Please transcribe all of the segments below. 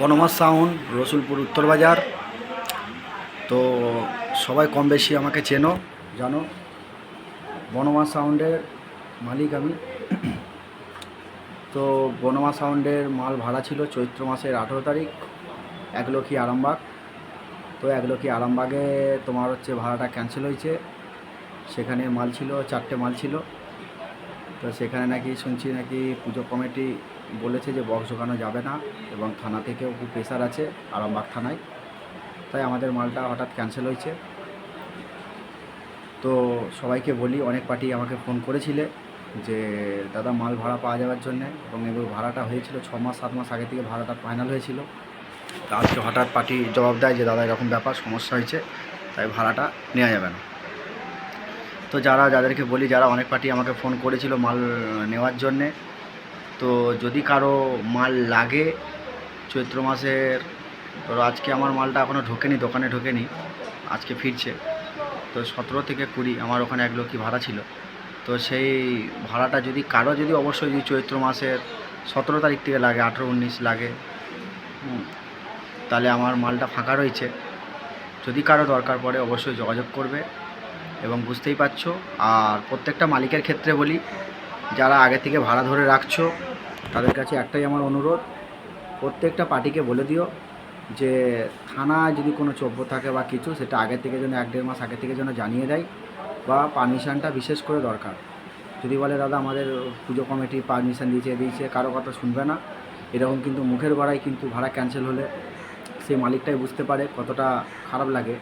বনমাস sound, Rasulpur উত্তর বাজার। তো সবাই কম বেশি আমাকে চেনো, জানো। বনমাস সাউন্ডের মালিক আমি। তো বনমা সাউন্ডের মাল ভাড়া ছিল চৈত্র মাসের আঠেরো তারিখ একলক্ষী আরামবাগ। তো একলক্ষী আরামবাগে তোমার হচ্ছে ভাড়াটা ক্যান্সেল হয়েছে। সেখানে মাল ছিল, চারটে মাল ছিল। তো সেখানে নাকি শুনছি নাকি পুজো কমিটি বলেছে যে বক্স ঢোকানো যাবে না এবং থানা থেকেও খুব প্রেশার আছে আরামবাগ থানায়। তাই আমাদের মালটা হঠাৎ ক্যান্সেল হয়েছে। তো সবাইকে বলি, অনেক পার্টি আমাকে ফোন করেছিলে যে, দাদা, মাল ভাড়া পাওয়া যাওয়ার জন্যে এবং এবার ভাড়াটা হয়েছিল ছ মাস, সাত মাস আগে থেকে ভাড়াটা ফাইনাল হয়েছিল। আজকে হঠাৎ পার্টি জবাব দেয় যে, দাদা, এরকম ব্যাপার, সমস্যা হয়েছে, তাই ভাড়াটা নেওয়া যাবে না। তো যারা, যাদেরকে বলি, যারা অনেক পার্টি আমাকে ফোন করেছিল মাল নেওয়ার জন্যে, তো যদি কারও মাল লাগে, চৈত্র মাসের, ধরো আজকে আমার মালটা এখনও ঢোকেনি, দোকানে ঢোকেনি, আজকে ফিরছে, তো সতেরো থেকে কুড়ি, আমার ওখানে এক লক্ষী ভাড়া ছিল, তো সেই ভাড়াটা যদি কারও যদি অবশ্যই যদি চৈত্র মাসের সতেরো তারিখ থেকে লাগে, আঠেরো উনিশ লাগে তাহলে আমার মালটা ফাঁকা রয়েছে, যদি কারও দরকার পড়ে অবশ্যই যোগাযোগ করবে। এবং বুঝতেই পারছ, আর প্রত্যেকটা মালিকের ক্ষেত্রে বলি, যারা আগে থেকে ভাড়া ধরে রাখছো, তাদের কাছে একটাই আমার অনুরোধ, প্রত্যেকটা পার্টিকে বলে দিও যে থানায় যদি কোনো চব্য থাকে বা কিছু, সেটা আগে থেকে যেন এক দেড় মাস আগে থেকে যেন জানিয়ে দেয় বা পারমিশানটা বিশেষ করে দরকার। যদি বলে, দাদা, আমাদের পুজো কমিটি পারমিশন দিয়েছে দিয়েছে, কারও কথা শুনবে না। এরকম কিন্তু মুখের গড়াই কিন্তু ভাড়া ক্যান্সেল হলে সেই মালিকটাই বুঝতে পারে কতটা খারাপ লাগে।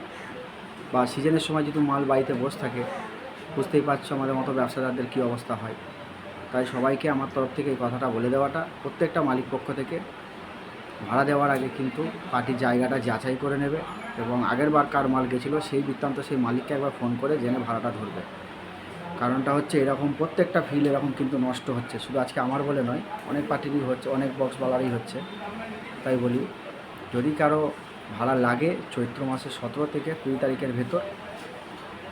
বা সিজনের সময় যদি মাল বাড়িতে বসে থাকে, বুঝতেই পারছ আমাদের মতো ব্যবসাদারদের কী অবস্থা হয়। তাই সবাইকে আমার তরফ থেকে এই কথাটা বলে দেওয়াটা, প্রত্যেকটা মালিক পক্ষ থেকে ভাড়া দেওয়ার আগে কিন্তু পার্টির জায়গাটা যাচাই করে নেবে এবং আগের বার কার মাল গেছিল সেই বৃত্তান্ত সেই মালিককে একবার ফোন করে জেনে ভাড়াটা ধরবে। কারণটা হচ্ছে এরকম প্রত্যেকটা ফিল এরকম কিন্তু নষ্ট হচ্ছে। শুধু আজকে আমার বলে নয়, অনেক পার্টিরই হচ্ছে, অনেক বক্সওয়ালারই হচ্ছে। তাই বলি, যদি কারও ভাড়া লাগে চৈত্র মাসের সতেরো থেকে কুড়ি তারিখের ভেতর।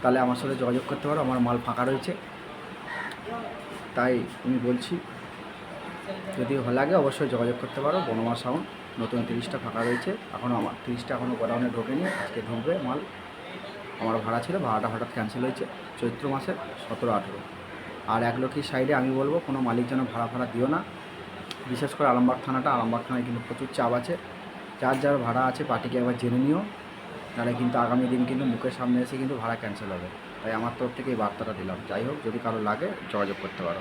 তাহলে আমার সাথে যোগাযোগ করতে পারো, আমার মাল ফাঁকা রয়েছে। তাই আমি বলছি, যদি লাগে অবশ্যই যোগাযোগ করতে পারো। বনমা সাউন্ড, নতুন তিরিশটা ফাঁকা রয়েছে এখনও আমার তিরিশটা এখনও গোডাউনে ঢোকেনি, আজকে ঢুকবে মাল। আমার ভাড়া ছিল, ভাড়াটা হঠাৎ ক্যান্সেল হয়েছে চৈত্র মাসের সতেরো আঠেরো। আর এক লক্ষীর সাইডে আমি বলব, কোনো মালিক যেন ভাড়া ফাড়া দিও না। বিশেষ করে আরামবাগ থানাটা, আরামবাগ থানায় কিন্তু প্রচুর চাপ আছে। যার যার ভাড়া আছে পার্টিকে একবার জেনে নিও। তাহলে কিন্তু আগামী দিন কিন্তু মুখের সামনে এসে কিন্তু ভাড়া ক্যান্সেল হবে। তাই আমার তরফ থেকে এই বার্তাটা দিলাম। যাই হোক, যদি কারও লাগে যোগাযোগ করতে পারো।